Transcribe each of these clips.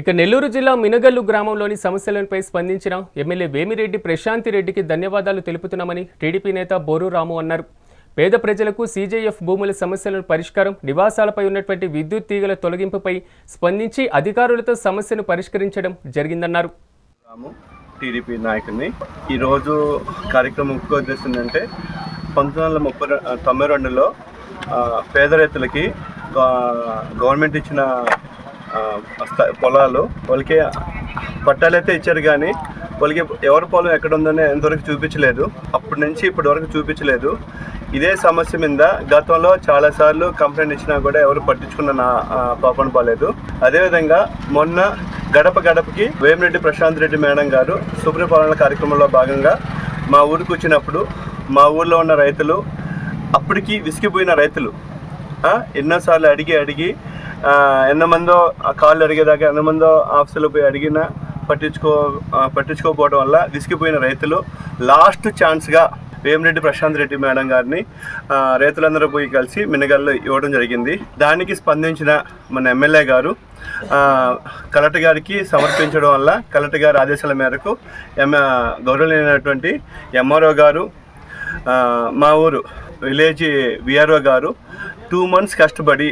ఇక నెల్లూరు జిల్లా మినగల్లు గ్రామంలోని సమస్యలపై స్పందించిన ఎమ్మెల్యే వేమిరెడ్డి ప్రశాంతి రెడ్డికి ధన్యవాదాలు తెలుపుతున్నామని టీడీపీ నేత బోరు రాము అన్నారు. పేద ప్రజలకు సీజేఎఫ్ భూముల సమస్యలను పరిష్కారం నివాసాలపై ఉన్నటువంటి విద్యుత్ తీగల తొలగింపుపై స్పందించి అధికారులతో సమస్యను పరిష్కరించడం జరిగిందన్నారు. రాము టీడీపీ నాయకుడిని. ఈరోజు కార్యక్రమం ముఖ్య ఉద్దేశం ఏంటంటే పంతొమ్మిది వందల ముప్పై తొంభై రెండులో పేద రైతులకి గవర్నమెంట్ ఇచ్చిన పొలాలు వాళ్ళకి పట్టాలైతే ఇచ్చారు కానీ వాళ్ళకి ఎవరి పొలం ఎక్కడ ఉందని ఎంతవరకు చూపించలేదు. అప్పటి నుంచి ఇప్పటి వరకు చూపించలేదు. ఇదే సమస్య మీద గతంలో చాలాసార్లు కంప్లైంట్ ఇచ్చినా కూడా ఎవరు పట్టించుకున్న నా పాపన పోలేదు అదేవిధంగా మొన్న గడప గడపకి వేమిరెడ్డి ప్రశాంత్ రెడ్డి మేడం గారు సుప్రపాలన కార్యక్రమంలో భాగంగా మా ఊరికి వచ్చినప్పుడు మా ఊర్లో ఉన్న రైతులు అప్పటికి విసిగిపోయిన రైతులు ఎన్నోసార్లు అడిగి అడిగి ఎంతమందో ఆ కాళ్ళు అడిగేదాకా ఎంతమందో ఆఫీసులో పోయి అడిగినా పట్టించుకో పట్టించుకోకపోవడం వల్ల విసిగిపోయిన రైతులు లాస్ట్ ఛాన్స్గా వేమిరెడ్డి ప్రశాంత్ రెడ్డి మేడం గారిని రైతులందరూ పోయి కలిసి మినగల్లో ఇవ్వడం జరిగింది. దానికి స్పందించిన మన ఎమ్మెల్యే గారు కలెక్టర్ గారికి సమర్పించడం వల్ల కలెక్టర్ గారి ఆదేశాల మేరకు ఎమ్ గౌరవనీయమైనటువంటి ఎంఆర్ఓ గారు మా ఊరు విలేజ్ విఆర్ఓ గారు టూ మంత్స్ కష్టపడి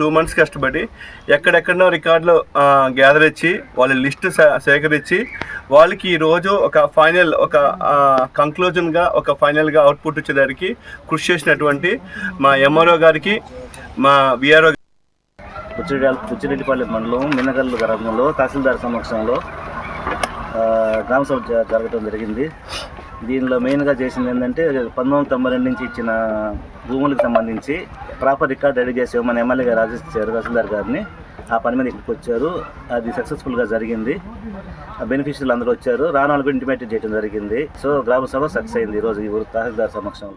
టూ మంత్స్ కష్టపడి ఎక్కడెక్కడో రికార్డులు గ్యాదర్ ఇచ్చి వాళ్ళ లిస్ట్ సేకరించి వాళ్ళకి ఈరోజు ఒక ఫైనల్ ఒక కంక్లూజన్గా ఒక ఫైనల్గా అవుట్పుట్ వచ్చేదానికి కృషి చేసినటువంటి మా ఎంఆర్ఓ గారికి మా విఆర్ఓ గారి పుచ్చిరెడ్డిపల్లి మండలం మిన్నగల్లు గ్రామంలో తహసీల్దార్ సమక్షంలో గ్రామ సభ జ- జరగడం జరిగింది. దీనిలో మెయిన్గా చేసింది ఏంటంటే పంతొమ్మిది వందల తొంభై రెండు నుంచి ఇచ్చిన భూములకు సంబంధించి ప్రాపర్ రికార్డ్ రెడీ చేసి మన ఎమ్మెల్యే గారు ఆదేశించారు తహసీల్దార్ గారిని. ఆ పని మీద ఇక్కడికి వచ్చారు. అది సక్సెస్ఫుల్గా జరిగింది. బెనిఫిషియర్లు అందరూ వచ్చారు. రానాలు ఇంటిమేట్ చేయడం జరిగింది. సో గ్రామ సభ సక్సెస్ అయింది ఈరోజు ఈ ఊరు తహసీల్దార్ సమక్షంలో.